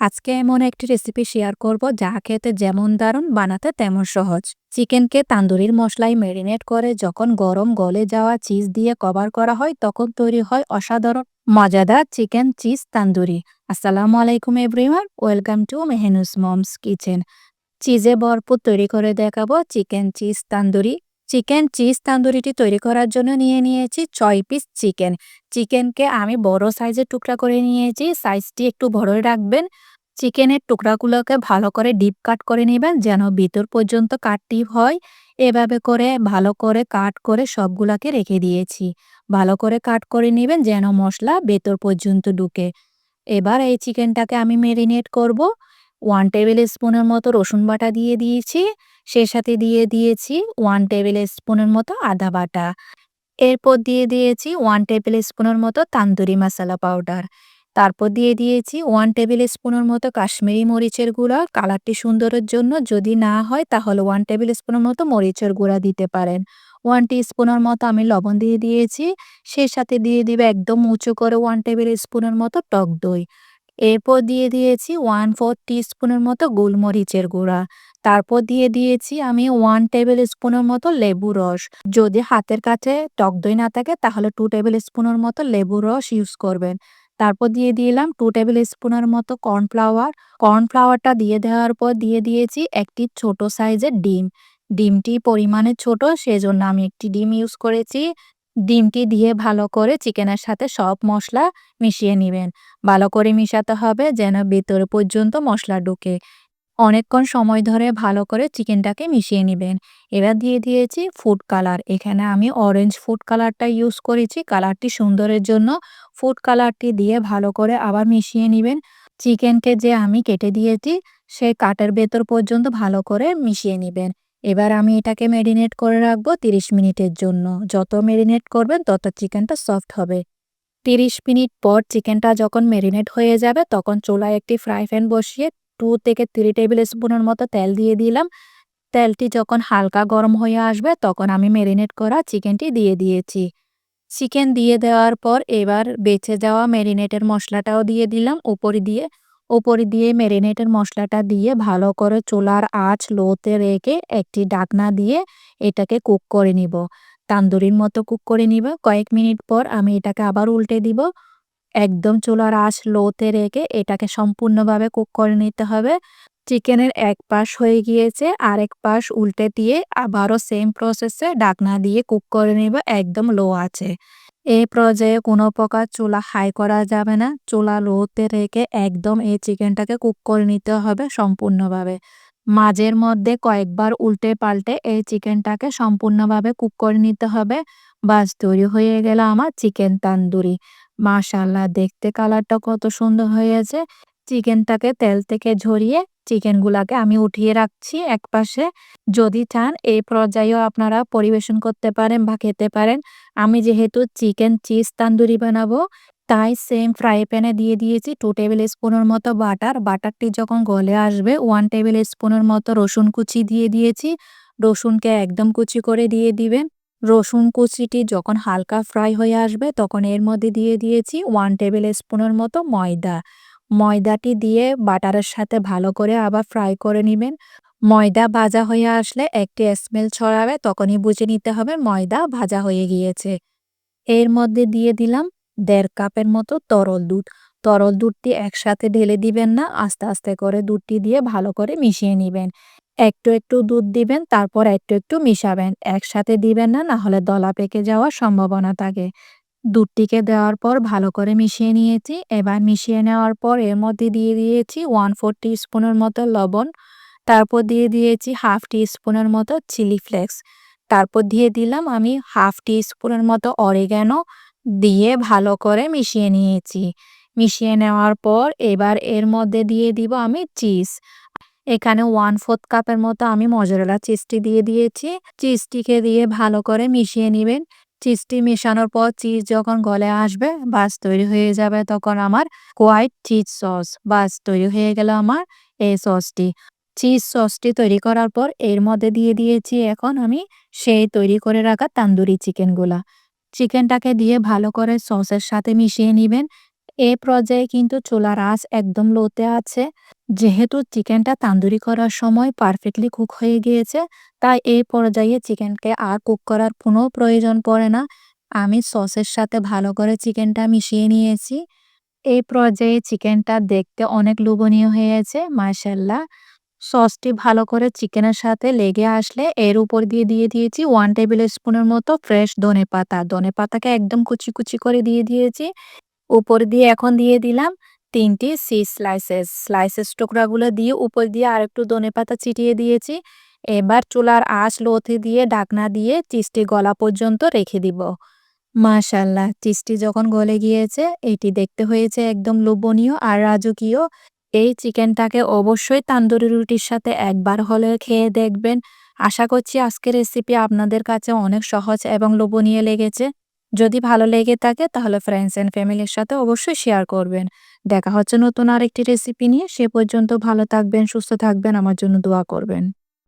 আজকে এমন একটি রেসিপি শেয়ার করব যা খেতে যেমন দারুণ, বানাতে তেমন সহজ। চিকেনকে তান্দুরির মশলায় ম্যারিনেট করে যখন গরম গলে যাওয়া চিজ দিয়ে কভার করা হয়, তখন তৈরি হয় অসাধারণ, মজাদার চিকেন চিজ তান্দুরি। আসসালামু আলাইকুম everyone welcome to Mehenus mom's kitchen চিজে ভরপুর তৈরি করে দেখাবো chicken cheese tandoori. Chicken cheese তান্দুরিটি তৈরি করার জন্য নিয়ে নিয়েছি ছয় পিস চিকেন। চিকেনকে আমি বড় সাইজের টুকরা করে নিয়েছি, সাইজটি একটু বড়ই রাখবেন। চিকেনের টুকরাগুলোকে ভালো করে ডিপ কাট করে নেবেন যেন ভিতর পর্যন্ত কাটটি হয়। এভাবে করে ভালো করে কাট করে সবগুলাকে রেখে দিয়েছি। ভালো করে কাট করে নেবেন যেন মশলা ভেতর পর্যন্ত ঢুকে। এবার এই চিকেনটাকে আমি মেরিনেট করব। ওয়ান টেবিল স্পুনের মতো রসুন বাটা দিয়ে দিয়েছি সে সাথে দিয়ে দিয়েছি ওয়ান টেবিল স্পুনের মতো আদা বাটা। এরপর দিয়ে দিয়েছি ওয়ান টেবিল স্পুনের মতো তান্দুরি মশলা পাউডার তারপর দিয়ে দিয়েছি ওয়ান টেবিল স্পুনের মতো কাশ্মীরি মরিচের গুঁড়া। কালারটি সুন্দরের জন্য যদি না হয় তাহলে ওয়ান টেবিল স্পুনের মতো মরিচের গুঁড়া দিতে পারেন। ওয়ান স্পুনের মতো আমি লবণ দিয়ে দিয়েছি, সেই সাথে দিয়ে দিবে একদম উঁচু করে ওয়ান টেবিল স্পুনের মতো টক দই। এরপর দিয়ে দিয়েছি ওয়ান ফোর স্পুনের মতো গোলমরিচের গুঁড়া। তারপর দিয়ে দিয়েছি আমি ওয়ান টেবিল স্পুনের মতো লেবু রস। যদি হাতের কাছে টক দই না থাকে, তাহলে টু টেবিল স্পুনের মতো লেবু রস ইউজ করবেন। তারপর দিয়ে দিলাম টু টেবিল স্পুনের মতো কর্নফ্লাওয়ার কর্নফ্লাওয়ারটা দিয়ে দেওয়ার পর দিয়ে দিয়েছি একটি ছোট সাইজের ডিম। ডিমটি পরিমাণে ছোট, সেজন্য আমি একটি ডিম ইউজ করেছি। ডিমটি দিয়ে ভালো করে চিকেনের সাথে সব মশলা মিশিয়ে নেবেন। ভালো করে মিশাতে হবে যেন ভেতরে পর্যন্ত মশলা ঢুকে। অনেকক্ষণ সময় ধরে ভালো করে চিকেনটাকে মিশিয়ে নেবেন। এবার দিয়ে দিয়েছি ফুড কালার এখানে আমি অরেঞ্জ ফুড কালারটা ইউজ করেছি। কালারটি সুন্দরের জন্য ফুড কালারটি দিয়ে ভালো করে আবার মিশিয়ে নেবেন। চিকেনকে যে আমি কেটে দিয়েছি সেই কাটের ভেতর পর্যন্ত ভালো করে মিশিয়ে নেবেন। এবার আমি এটাকে ম্যারিনেট করে রাখব তিরিশ মিনিটের জন্য। যত ম্যারিনেট করবেন তত চিকেনটা সফট হবে। তিরিশ মিনিট পর চিকেনটা যখন ম্যারিনেট হয়ে যাবে, তখন চুলায় একটি ফ্রাই প্যান বসিয়ে টু থেকে থ্রি টেবিল স্পুনের মতো তেল দিয়ে দিলাম। তেলটি যখন হালকা গরম হয়ে আসবে, তখন আমি ম্যারিনেট করা চিকেনটি দিয়ে দিয়েছি। চিকেন দিয়ে দেওয়ার পর এবার বেঁচে যাওয়া ম্যারিনেটের মশলাটাও দিয়ে দিলাম। উপরে দিয়ে উপরে দিয়ে ম্যারিনেটের মশলাটা দিয়ে ভালো করে চুলার আঁচ লোতে রেখে একটি ডাকনা দিয়ে এটাকে কুক করে নিব। তান্দুরির মতো কুক করে নিব। কয়েক মিনিট পর আমি এটাকে আবার উল্টে দিব। একদম চুলার আঁচ লোতে রেখে এটাকে সম্পূর্ণভাবে কুক করে নিতে হবে। চিকেনের এক পাশ হয়ে গিয়েছে। আরেক পাশ উল্টে দিয়ে আবারও সেম প্রসেসে ডাকনা দিয়ে কুক করে নেব। একদম লো আছে এই পর্যায়ে কোনো প্রকার চুলা হাই করা যাবে না। চুলা লোতে রেখে একদম এই চিকেনটাকে কুক করে নিতে হবে সম্পূর্ণভাবে। মাঝের মধ্যে কয়েকবার উল্টে পাল্টে এই চিকেনটাকে সম্পূর্ণভাবে কুক করে নিতে হবে। বাস, তৈরি হয়ে গেল আমার চিকেন তান্দুরি। মাশাল্লাহ দেখতে কালারটা কত সুন্দর হয়েছে। চিকেনটাকে তেল থেকে ঝরিয়ে চিকেনগুলাকে আমি উঠিয়ে রাখছি এক পাশে। যদি চান, এই পর্যায়েও আপনারা পরিবেশন করতে পারেন বা খেতে পারেন। আমি যেহেতু চিকেন চিজ তান্দুরি বানাবো, তাই সেম ফ্রাই প্যানে দিয়ে দিয়েছি টু টেবিল স্পুনের মতো বাটার বাটারটি যখন গলে আসবে ওয়ান টেবিল স্পুনের মতো রসুন কুচি দিয়ে দিয়েছি। রসুনকে একদম কুচি করে দিয়ে দিবেন। রসুন কুচিটি যখন হালকা ফ্রাই হয়ে আসবে, তখন এর মধ্যে দিয়ে দিয়েছি ওয়ান টেবিল স্পুনের মতো ময়দা। ময়দাটি দিয়ে বাটারের সাথে ভালো করে আবার ফ্রাই করে নেবেন। ময়দা ভাজা হয়ে আসলে একটি স্মেল ছড়াবে, তখনই বুঝে নিতে হবে ময়দা ভাজা হয়ে গিয়েছে। এর মধ্যে দিয়ে দিলাম দেড় কাপের মতো তরল দুধ। তরল দুধটি একসাথে ঢেলে দিবেন না, আস্তে আস্তে করে দুধটি দিয়ে ভালো করে মিশিয়ে নেবেন। একটু একটু দুধ দিবেন, তারপর একটু একটু মিশাবেন। একসাথে দিবেন না না হলে দলা পেকে যাওয়ার সম্ভাবনা থাকে। দুধটিকে দেওয়ার পর ভালো করে মিশিয়ে নিয়েছি। এবার মিশিয়ে নেওয়ার পর এর মধ্যে দিয়ে দিয়েছি ওয়ান ফোর স্পুনের মতো লবণ। তারপর দিয়ে দিয়েছি হাফ স্পুনের মতো চিলি ফ্লেক্স তারপর দিয়ে দিলাম আমি হাফ স্পুনের মতো অরিগ্যানো দিয়ে ভালো করে মিশিয়ে নিয়েছি। মিশিয়ে নেওয়ার পর এবার এর মধ্যে দিয়ে দিব আমি চিজ এখানে ওয়ান ফোর্থ কাপের মতো আমি মজরেলা চিজটি দিয়ে দিয়েছি। চিজটিকে দিয়ে ভালো করে মিশিয়ে নেবেন। চিজটি মেশানোর পর চিজ যখন গলে আসবে, বাস তৈরি হয়ে যাবে তখন আমার হোয়াইট চিজ সস, বাস তৈরি হয়ে গেল আমার এই সসটি। চিজ সসটি তৈরি করার পর এর মধ্যে দিয়ে দিয়েছি এখন আমি সেই তৈরি করে রাখা তান্দুরি চিকেনগুলা। চিকেনটাকে দিয়ে ভালো করে সসের সাথে মিশিয়ে নেবেন এই পর্যায়ে কিন্তু চুলার আঁচ একদম লোতে আছে। যেহেতু চিকেনটা তান্দুরি করার সময় পারফেক্টলি কুক হয়ে গিয়েছে, তাই এই পর্যায়ে চিকেনকে আর কুক করার কোনো প্রয়োজন পড়ে না। আমি সসের সাথে ভালো করে চিকেনটা মিশিয়ে নিয়েছি। এই পর্যায়ে চিকেনটা দেখতে অনেক লোভনীয় হয়েছে মার্শাল্লাহ সসটি ভালো করে চিকেনের সাথে লেগে আসলে এর উপর দিয়ে দিয়ে দিয়েছি ওয়ান টেবিল স্পুনের মতো ফ্রেশ ধনে পাতা ধনে পাতাকে একদম কুচি কুচি করে দিয়ে দিয়েছি। উপর দিয়ে এখন দিয়ে দিলাম তিনটি সি স্লাইসেস। স্লাইসেস টুকরাগুলো দিয়ে উপর দিয়ে আরেকটু ধনে পাতা ছিটিয়ে দিয়েছি। এবার চুলার আঁচ লোতে দিয়ে ডাকনা দিয়ে চিজটি গলা পর্যন্ত রেখে দিব। মাশাল্লাহ চিজটি যখন গলে গিয়েছে, এটি দেখতে হয়েছে একদম লোভনীয় আর রাজকীয়। এই চিকেনটাকে অবশ্যই তান্দুরি রুটির সাথে একবার হলে খেয়ে দেখবেন। আশা করছি আজকের রেসিপি আপনাদের কাছে অনেক সহজ এবং লোভনীয় লেগেছে। যদি ভালো লেগে থাকে, তাহলে ফ্রেন্ডস অ্যান্ড ফ্যামিলির সাথে অবশ্যই শেয়ার করবেন। দেখা হচ্ছে নতুন আরেকটি রেসিপি নিয়ে। সে পর্যন্ত ভালো থাকবেন, সুস্থ থাকবেন। আমার জন্য দোয়া করবেন।